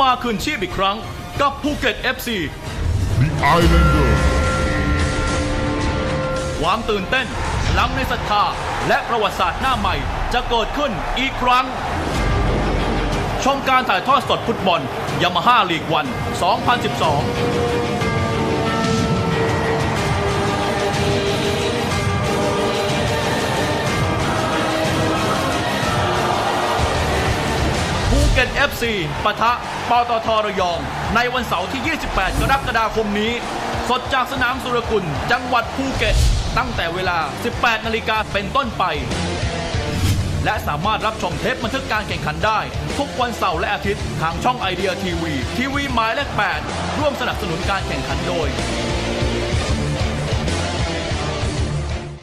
มาคืนชีพอีกครั้ง กับภูเก็ต FC The Islanders ความตื่นเต้นพลังในศรัทธา และประวัติศาสตร์หน้าใหม่จะเกิดขึ้นอีกครั้ง ชมการถ่ายทอดสดฟุตบอลยามาฮ่าลีกวัน 2012 เก็ต FC ปะทะปตทระยอง ในวันเสาร์ที่ 28 กรกฎาคมนี้ สดจากสนามสุรกุล จังหวัดภูเก็ต ตั้งแต่เวลา 18 นาฬิกาเป็นต้นไป และสามารถรับชมเทปบันทึกการแข่งขันได้ ทุกวันเสาร์และอาทิตย์ ทางช่องไอเดียทีวี ทีวีหมายเลข 8 ร่วมสนับสนุนการแข่งขันโดย